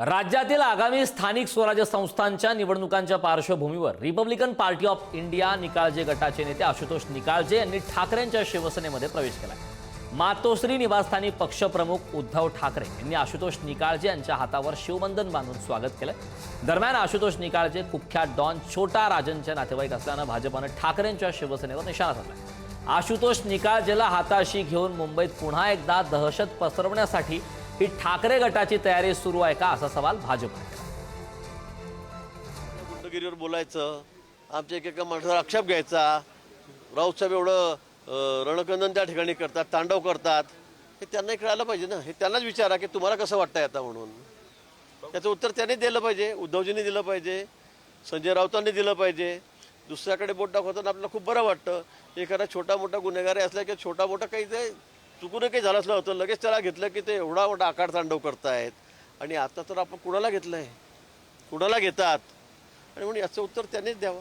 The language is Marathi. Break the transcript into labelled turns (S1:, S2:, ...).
S1: राज्यातील आगामी स्थानिक स्वराज्य संस्थांच्या निवडणुकांच्या पार्श्वभूमीवर Republican Party of India Nikalje गटाचे नेते आशुतोष निकाळजे यांनी ठाकरेंच्या शिवसेनेमध्ये प्रवेश केला मातोश्री निवासस्थानी पक्षप्रमुख उद्धव ठाकरे यांनी आशुतोष निकाळजे यांच्या हातावर शिवबंधन बांधून स्वागत केलं दरम्यान आशुतोष निकाळजे कुख्यात डॉन छोटा राजनच्या नातेवाईक असल्यानं भाजपानं ठाकरेंच्या शिवसेनेवर निशाणा साधला आशुतोष निकाळजेला हाताशी घेऊन मुंबईत पुन्हा एकदा दहशत पसरवण्यासाठी ही ठाकरे गटाची तयारी सुरू आहे का असा सवाल भाजप.
S2: गुंडगिरीवर बोलायचं आमच्या एकेका माणसावर आक्षेप घ्यायचा. राऊत साहेब एवढं रणकंदन त्या ठिकाणी करतात तांडव करतात. हे त्यांनाही कळायला पाहिजे ना. हे त्यांनाच विचारा की तुम्हाला कसं वाटतंय आता म्हणून. त्याचं उत्तर त्यांनी दिलं पाहिजे उद्धवजींनी दिलं पाहिजे संजय राऊतांनी दिलं पाहिजे. दुसऱ्याकडे बोट दाखवताना आपल्याला खूप बरं वाटतं. एखादा छोटा मोठा गुन्हेगारी असला की छोटा मोठा काही ते चुकून काही झालं असलं होतं लगेच त्याला घेतलं की ते एवढा मोठा आकार तांडव करतायत. आणि आता तर आपण कुणाला घेतलं आहे कुणाला घेतात? आणि म्हणून याचं उत्तर त्यांनीच द्यावं.